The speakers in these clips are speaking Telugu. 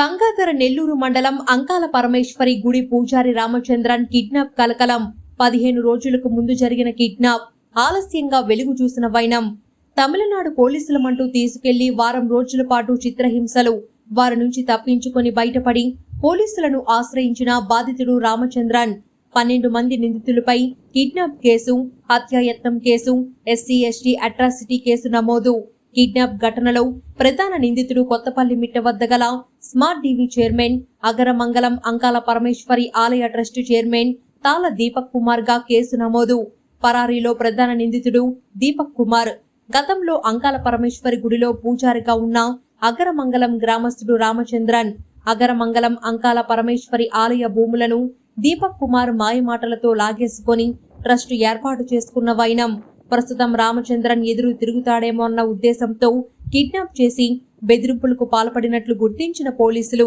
గంగాధర నెల్లూరు మండలం అంకాల పరమేశ్వరి గుడి పూజారి రామచంద్రన్ కిడ్నాప్ కలకలం. పదిహేను రోజులకు ముందు జరిగిన కిడ్నాప్. ఆలస్యంగా వెలుగు చూసిన వైనం. తమిళనాడు పోలీసులమంటూ తీసుకెళ్ళి వారం రోజుల పాటు చిత్రహింసలు. వారి నుంచి తప్పించుకొని బయటపడి పోలీసులను ఆశ్రయించిన బాధితుడు రామచంద్రన్. పన్నెండు మంది నిందితులపై కిడ్నాప్ కేసు హత్యాయత్నం case SC ST atrocity case నమోదు. కిడ్నాప్ ఘటనలో ప్రధాన నిందితుడు కొత్తపల్లి మిట్ట వద్ద గల smart TV chairman Agaramangalam Ankala Parameswari ఆలయ ట్రస్ట్ చైర్మన్ తాళ దీపక్ కుమార్గా కేసు నమోదు. పరారీలో ప్రధాన నిందితుడు దీపక్ కుమార్. గతంలో అంకాల పరమేశ్వరి గుడిలో పూజారిగా ఉన్న అగరమంగళం గ్రామస్తుడు రామచంద్రన్ అగరమంగళం అంకాల పరమేశ్వరి ఆలయ భూములను దీపక్ కుమార్ మాయమాటలతో లాగేసుకొని ట్రస్ట్ ఏర్పాటు చేసుకున్న వైనం. ప్రస్తుతం రామచంద్రన్ ఎదురు తిరుగుతాడేమో అన్న ఉద్దేశంతో కిడ్నాప్ చేసి బెదిరింపులకు పాల్పడినట్లు గుర్తించిన పోలీసులు.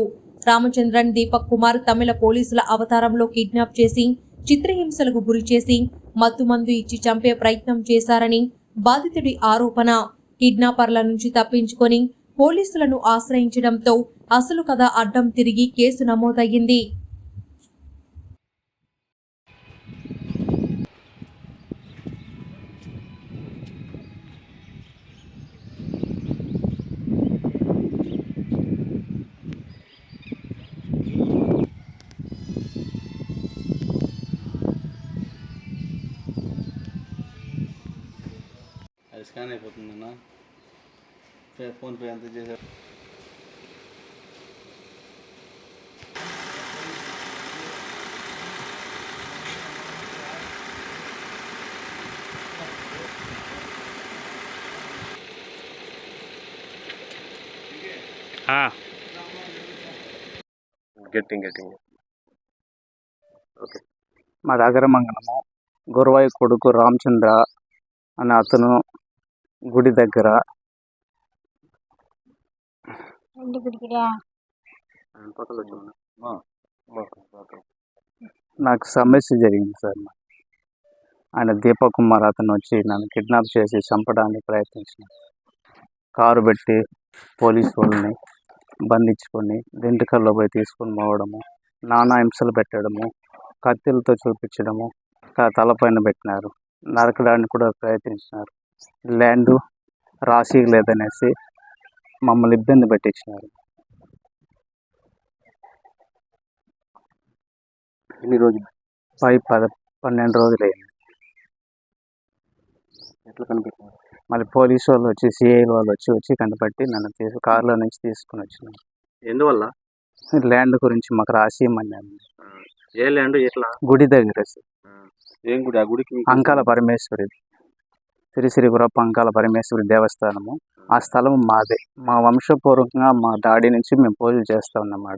రామచంద్రన్ దీపక్ కుమార్ తమిళ పోలీసుల అవతారంలో కిడ్నాప్ చేసి చిత్రహింసలకు గురి చేసి మత్తుమందు ఇచ్చి చంపే ప్రయత్నం చేశారని బాధితుడి ఆరోపణ. కిడ్నాపర్ల నుంచి తప్పించుకొని పోలీసులను ఆశ్రయించడంతో అసలు కథ అడ్డం తిరిగి కేసు నమోదయ్యింది. స్కాన్ అయిపోతుందన్నా ఫోన్పే ఎంత చేశారు గెట్టింగ్ గెట్టింగ్. మా దగ్గర మంగళము గురువాయి కొడుకు రామచంద్ర అనే అతను గుడి దగ్గర. నాకు సమస్య జరిగింది సార్. ఆయన దీపక్ కుమార్ అతను వచ్చి నన్ను కిడ్నాప్ చేసి చంపడానికి ప్రయత్నించిన. కారు పెట్టి పోలీసు వాళ్ళని బంధించుకొని వెంట్రుకల్లో పోయి తీసుకొని పోవడము నానా హింసలు పెట్టడము కత్తిలతో చూపించడము తలపైన పెట్టినారు. నరకడానికి కూడా ప్రయత్నించినారు. ల్యాండ్ రాసి లేదనేసి మమ్మల్ని ఇబ్బంది పెట్టించినారు. ఎన్ని రోజులు పై పద పన్నెండు రోజులు అయింది ఎట్లా కనిపెట్టినారు? మళ్ళీ పోలీసు వాళ్ళు వచ్చి సిఐ వాళ్ళు వచ్చి వచ్చి కనిపెట్టి నన్ను తీసు కారులో నుంచి తీసుకుని వచ్చినారు. ఎందువల్ల? ల్యాండ్ గురించి మాకు రాసి ఇమ్మన్నారు. ఏ ల్యాండ్ ఎట్లా? గుడి దగ్గర సార్. ఏం గుడి? ఆ గుడికి అంకాల పరమేశ్వరి శ్రీశ్రీపురప్ప అంకాల పరమేశ్వరి దేవస్థానము. ఆ స్థలం మాదే. మా వంశపూర్వకంగా మా డాడీ నుంచి మేము పూజలు చేస్తా ఉన్నమాట.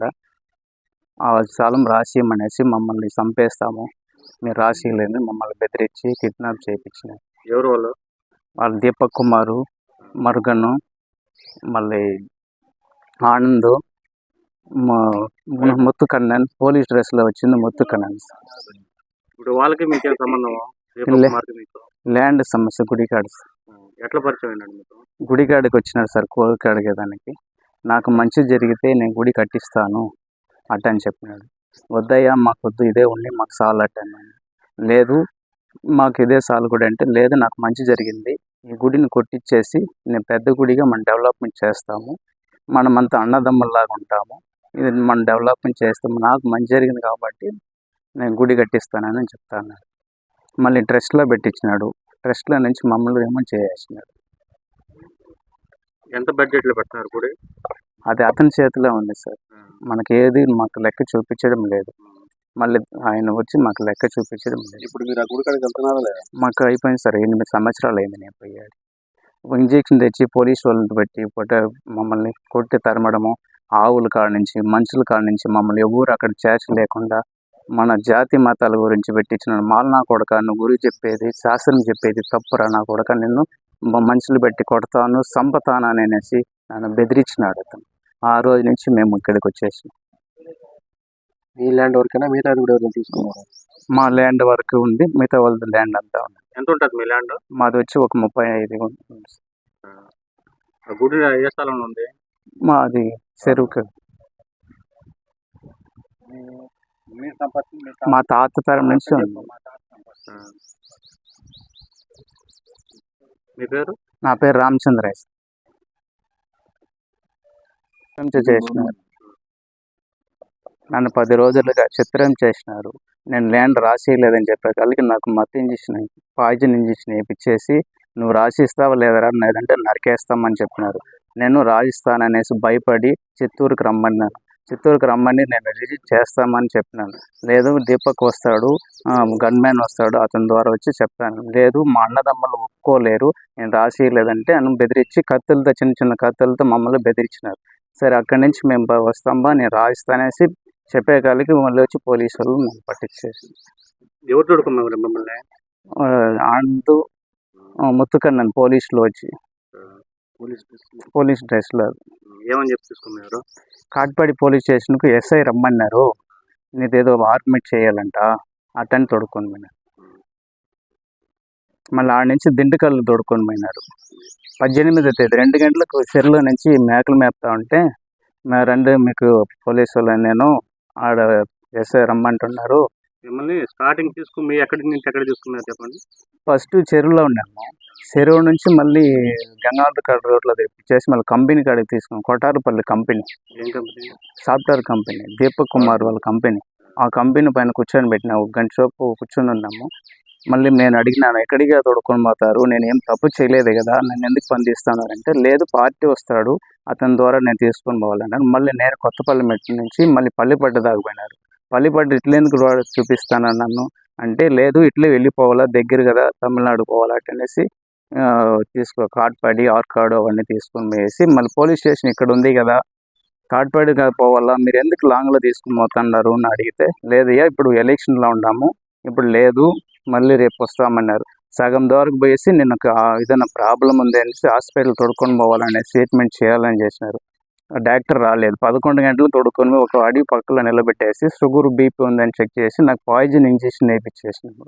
ఆ స్థలం రాసి ఇమ్మనేసి మమ్మల్ని చంపేస్తాము. మీరు రాసి లేదు మమ్మల్ని బెదిరించి కిడ్నాప్ చేయించినారు. ఎవరు వాళ్ళు? వాళ్ళు దీపక్ కుమారు మరుగను మళ్ళీ ఆనంద్ మ- ము- ముత్తు కన్నన్ పోలీస్ డ్రెస్లో వచ్చింది ముత్తు కన్నన్ ఇప్పుడు వాళ్ళకి మీకేం సంబంధం ల్యాండ్ సమస్య గుడికాడ ఎట్లా పరిచయం అయినాడు మీకు గుడికాడికి వచ్చినాడు సార్ కోరిక అడిగేదానికి నాకు మంచి జరిగితే నేను గుడి కట్టిస్తాను అట్ట అని చెప్పినాడు. వద్దయ్యా మాకు వద్దు ఇదే ఉండి మాకు అట్ట అన్నాను లేదు మాకు ఇదే చాలు గుడి అంటే లేదు నాకు మంచి జరిగింది. ఈ గుడిని కొట్టించేసి నేను పెద్ద గుడిగా మనం డెవలప్మెంట్ చేస్తాము. మనమంతా అన్నదమ్ముల్లాగా ఉంటాము. ఇది మనం డెవలప్మెంట్ చేస్తాము నాకు మంచి జరిగింది కాబట్టి నేను గుడి కట్టిస్తానని చెప్తాను. మళ్ళీ ట్రస్ట్లో పెట్టించినాడు ట్రస్ట్లో నుంచి మమ్మల్ని ఏమో చేసేసినాడు. ఎంత బడ్జెట్లో పెట్టినారు గుడి? అది అతని చేతిలో ఉంది సార్. మనకి ఏది మాకు లెక్క చూపించడం లేదు. మళ్ళీ ఆయన వచ్చి మాకు లెక్క చూపించడం లేదు. ఇప్పుడు మీరు ఆ గుడి కాడికి వెళ్తున్నారా లేదా? మాకు అయిపోయింది సార్. ఎనిమిది సంవత్సరాలు అయింది నేను పోయాడు ఇంజెక్షన్ తెచ్చి పోలీస్ వాళ్ళని పెట్టి పొట్ట మమ్మల్ని కొట్టి తరమడము. ఆవుల కాడ నుంచి మనుషుల కాడ నుంచి మమ్మల్ని ఎవరు అక్కడ చేర్చ లేకుండా మన జాతి మతాల గురించి పెట్టించిన మాల నా కొడక నువ్వు గురి చెప్పేది శాస్త్రం చెప్పేది తప్పురా నా కొడక నిన్ను మనుషులు పెట్టి కొడతాను అనేసి నన్ను బెదిరించినాడు అతను. ఆ రోజు నుంచి మేము ఇక్కడికి వచ్చేసి మీ ల్యాండ్ వరకైనా? మిగతా కూడా ఎవరైనా తీసుకున్నారు? మా ల్యాండ్ వరకు ఉంది. మిగతా వాళ్ళది ల్యాండ్ అంతా ఉంది. ఎంత ఉంటుంది మీ ల్యాండ్? మాది వచ్చి ఒక ముప్పై ఐదు గుడి ఏ స్థలంలో ఉంది మాది చెరువుకి. మా తాత తరం నుంచి ఉంది. మీ పేరు? నా పేరు రామచంద్రయ్య. చిత్రం చేసినారు. నన్ను పది రోజులుగా చిత్రం చేసినారు. నేను ల్యాండ్ రాసేయలేదని చెప్పేకాళ్ళకి నాకు మత్తు ఇంజక్షన్ పాయిజన్ ఇంజక్షన్ వేయించేసి నువ్వు రాసిస్తావా లేదరా? లేదంటే నరికేస్తామని చెప్పినారు. నేను రాజిస్తాను అనేసి భయపడి చిత్తూరుకి రమ్మన్నాను. చిత్తూరుకి రమ్మని నేను రిజిట్ చేస్తామని చెప్పినాను. లేదు దీపక్ వస్తాడు గన్మ్యాన్ వస్తాడు అతని ద్వారా వచ్చి చెప్తాను లేదు మా అన్నదమ్మలు ఒప్పుకోలేరు నేను రాసియలేదంటే అని బెదిరించి కత్తులతో చిన్న చిన్న కత్తులతో మమ్మల్ని బెదిరించినారు. సరే అక్కడి నుంచి మేము బ- వస్తాంబా నేను రాయిస్తానేసి చెప్పే కాలికి మళ్ళీ వచ్చి పోలీసు వాళ్ళు నన్ను పట్టించేసి ఎవరు తోడుకున్నారు మిమ్మల్ని? ఆ, అందు ఆ, ముత్తుకన్నాను పోలీసులు వచ్చి. పోలీస్ పోలీస్ డ్రెస్లో ఏమని చెప్పి తీసుకున్నారు కాట్పాడి పోలీస్ స్టేషన్కు ఎస్ఐ రమ్మన్నారు. నీదేదో ఆర్మిట్ చేయాలంట. అటెండ్ తొడుక్కొని పోయినారు మళ్ళీ ఆడ నుంచి దిండుకల్లు తొడుక్కొని పోయినారు. పద్దెనిమిది తేదీ రెండు గంటలకు చెరులో నుంచి మేకలు మేపుతా ఉంటే మా రెండు మీకు పోలీసు వాళ్ళు నేను ఆడ ఎస్ఐ రమ్మంటున్నారు. మిమ్మల్ని స్టార్టింగ్ తీసుకుని మీ ఎక్కడి నుంచి ఎక్కడ తీసుకున్నారు చెప్పండి? ఫస్ట్ చెరువులో ఉన్నాము. చెరువు నుంచి మళ్ళీ గంగాధర రోడ్లో తెప్పించేసి మళ్ళీ కంపెనీ కాడికి తీసుకున్నాం. కొటారుపల్లి కంపెనీ. ఏం company? Software company. Deepak Kumar వాళ్ళ కంపెనీ. ఆ కంపెనీ పైన కూర్చొని పెట్టిన ఒక గంట సేపు కూర్చొని ఉన్నాము. మళ్ళీ నేను అడిగినాను ఎక్కడిగా తోడుకొని పోతారు? నేను ఏం తప్పు చేయలేదు కదా? నన్ను ఎందుకు పంపిస్తాను అంటే లేదు పార్టీ వస్తాడు. అతని ద్వారా నేను తీసుకొని పోవాలన్నాను మళ్ళీ నేను కొత్తపల్లి మెట్టు నుంచి మళ్ళీ పల్లిపట్టు దాకా పోయినారు. పల్లిపట్టు ఇట్లా ఎందుకు రోడ్ చూపిస్తాను నన్ను? అంటే లేదు ఇట్లే వెళ్ళిపోవాలా దగ్గర కదా తమిళనాడు పోవాలా అనేసి తీసుకో కాట్పాడి ఆర్కాడు అవన్నీ తీసుకొని పోయేసి మళ్ళీ పోలీస్ స్టేషన్ ఇక్కడ ఉంది కదా కాట్పాడి పోవాలా మీరు ఎందుకు లాంగ్లో తీసుకుని పోతున్నారు అని అడిగితే లేదయ్యా ఇప్పుడు ఎలక్షన్లో ఉన్నాము ఇప్పుడు లేదు మళ్ళీ రేపు వస్తామన్నారు. సగం దూరకు పోయేసి నేను ఏదైనా ప్రాబ్లం ఉంది అనేసి హాస్పిటల్ తొడుకొని పోవాలనే ట్రీట్మెంట్ చేయాలని చేసినారు. డాక్టర్ రాలేదు. పదకొండు గంటలు తొడుకొని ఒక అడవి పక్కలో నిలబెట్టేసి షుగర్ బీపీ ఉందని చెక్ చేసి నాకు పాయిజన్ ఇంజెక్షన్ వేయించేసినారు.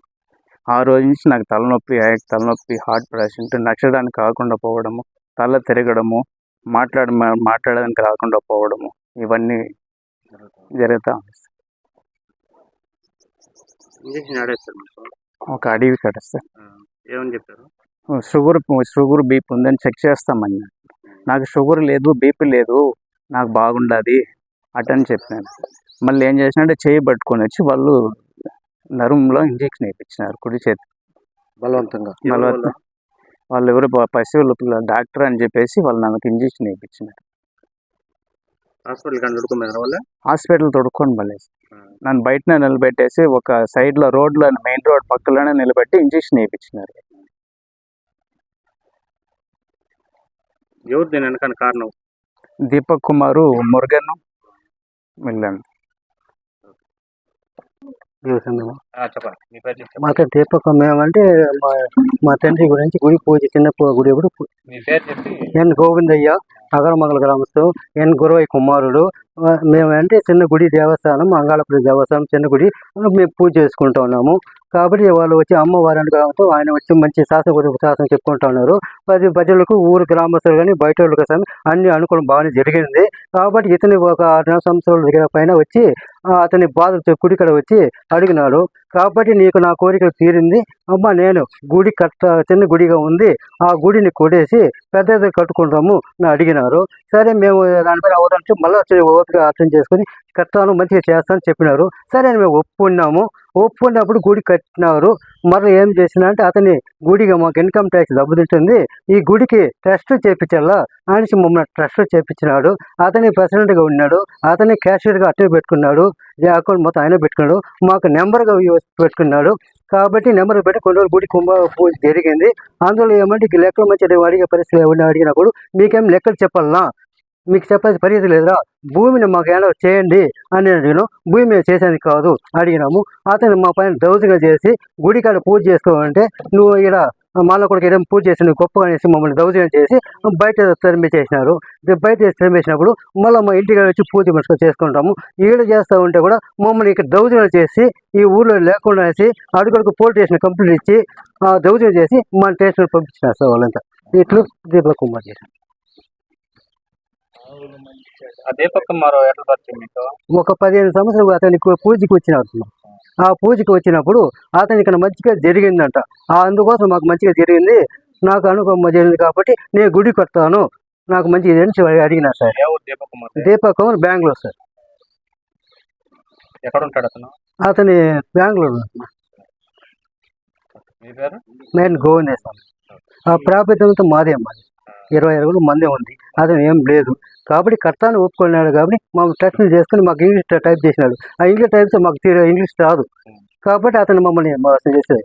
ఆ రోజు నుంచి నాకు తలనొప్పి తలనొప్పి హార్ట్ పేషెంట్ నచ్చడానికి కాకుండా పోవడము తల తిరగడము మాట్లాడ మాట్లాడడానికి రాకుండా పోవడము ఇవన్నీ జరుగుతూ ఉంది ఇంజక్షన్ ఆడేస్తారు మీకు ఒక అడవి కడిస్తే ఆ, ఏమని చెప్పారు? షుగర్ షుగర్ బీపీ ఉందని చెక్ చేస్తామని నాకు షుగర్ లేదు బీపీ లేదు నాకు బాగుండదు అటని చెప్పినాను మళ్ళీ ఏం చేసినంటే చేయి పట్టుకొని వచ్చి వాళ్ళు నరుములో ఇంజెక్షన్ వేయించినారు కుడి చేతి. బలవంతంగా. బలవంతం. వాళ్ళు ఎవరు పశువుల పిల్ల- డాక్టర్ అని చెప్పేసి వాళ్ళు నాకు ఇంజెక్షన్ వేయించినారు. హాస్పిటల్ తొడుక్కొని మళ్ళీ. నన్ను బయటనే నిలబెట్టేసి ఒక సైడ్లో రోడ్లో మెయిన్ రోడ్ పక్కలోనే నిలబెట్టి ఇంజెక్షన్ వేయించినారు. ఎవరు దీని వెనకాల కారణం? దీపక్ కుమారు మురుగన్ వెళ్ళాను చెప్పండి. మీ పేరు చెప్పండి. మాకు దీపకం మేమంటే మా మా తండ్రి గురించి గుడి పూజ చిన్న పూ- గుడి ఎప్పుడు ఎన్ గోవిందయ్య అగరమగల గ్రామస్తు ఎన్ గురవయ్య కుమారుడు మేమంటే చిన్న గుడి దేవస్థానం అంగాళపురి దేవస్థానం చిన్న గుడి. మేము పూజ చేసుకుంటూ ఉన్నాము. కాబట్టి వాళ్ళు వచ్చి అమ్మవారి అనుగ్రహంతో ఆయన వచ్చి మంచి శాసన గురించి శాసనం చెప్పుకుంటూ ఉన్నారు. పది ప్రజలకు ఊరు గ్రామస్తులు కానీ బయట వాళ్ళకి కానీ అన్ని అనుకూలం బాగానే జరిగింది. కాబట్టి ఇతని ఒక ఆరు సంవత్సరాల దగ్గర పైన వచ్చి అతని బాధ గుడి ఇక్కడ వచ్చి అడిగినాడు కాబట్టి నీకు నా కోరిక తీరింది? అమ్మ నేను గుడి కట్ట చిన్న గుడిగా ఉంది. ఆ గుడిని కొడేసి పెద్దది కట్టుకుంటాము అని అడిగినారు. సరే మేము దానిపైన అవదానికి మళ్ళీ వచ్చి ఓపిక అర్థం చేసుకొని కట్టాను మంచిగా చేస్తాను చెప్పినారు. సరే అని మేము ఒప్పుకున్నాము. ఒప్పుకున్నప్పుడు గుడి కట్టినారు. మరలా ఏం చేసినా అంటే అతని గుడిగా మాకు ఇన్కమ్ ట్యాక్స్ దెబ్బతింటుంది. ఈ గుడికి ట్రస్ట్ చేపించాలా? అనేసి మమ్మల్ని ట్రస్ట్ చేపించినాడు. అతని ప్రెసిడెంట్గా ఉన్నాడు. అతని క్యాషియర్గా అట్టే పెట్టుకున్నాడు. ఈ అకౌంట్ మొత్తం ఆయన పెట్టుకున్నాడు. మాకు నెంబర్గా పెట్టుకున్నాడు. కాబట్టి నెంబర్ పెట్టి కొన్ని రోజులు గుడి కుంభ పూజ జరిగింది. అందులో ఏమంటే లెక్కలు మంచి అడిగే పరిస్థితి ఏమన్నా అడిగినప్పుడు మీకేం లెక్కలు చెప్పాలనా మీకు చెప్పాల్సిన పరిస్థితి లేదురా. భూమిని మాకు ఏదో చేయండి అని అడిగిన. భూమి మీద చేసేది కాదు అడిగినాము. అతను మా పైన దౌర్జంగా చేసి గుడి కాడ పూజ చేసుకోవాలంటే నువ్వు ఇక్కడ మాలో కూడా ఏదో పూజ చేసి నువ్వు గొప్పగా అనేసి మమ్మల్ని దౌర్జన్యం చేసి బయట తరిమి చేసినారు బయట తరిమేసినప్పుడు మళ్ళీ మా ఇంటికి వచ్చి పూజ మనుషులు చేసుకుంటాము. ఈడ చేస్తూ ఉంటే కూడా మమ్మల్ని ఇక్కడ దౌర్జన్యం చేసి ఈ ఊర్లో లేకుండా వేసి అడుగడుగు పోలీస్ స్టేషన్ కంప్లీట్ ఇచ్చి ఆ దౌర్జన్యం చేసి మన స్టేషన్ పంపించినారు సార్ వాళ్ళంతా. ఇట్లు దీపక్ కుమార్ చేశారు అదే పక్క మరో ఎట్లా పరిచయం మీకు ఒక పదిహేను సంవత్సరాలు అతనికి పూజకి వచ్చినాడు. ఆ పూజకి వచ్చినప్పుడు అతనికి ఇక్కడ మంచిగా జరిగిందంట. ఆ అందుకోసం మాకు మంచిగా జరిగింది. నాకు అనుభవం జరిగింది కాబట్టి నేను గుడి కడతాను. నాకు మంచిగా ఇది అని అడిగినా సార్. దీపక్ కుమార్ బెంగళూరు సార్. ఎక్కడ ఉంటాడు అతను? అతని బెంగళూరు నేను గోవిందేశ్వరం ఆ ప్రాప్యతంతో మాదే మాది. ఇరవై అడుగులు మందే ఉంది. అతను ఏం లేదు. కాబట్టి కర్తాను ఒప్పుకున్నాడు కాబట్టి మాకు టెస్ట్ చేసుకుని మాకు ఇంగ్లీష్ టైప్ చేసినాడు. ఆ ఇంగ్లీష్ టైప్స్ మాకు ఇంగ్లీష్ రాదు. కాబట్టి అతను మమ్మల్ని మోసం చేసేది.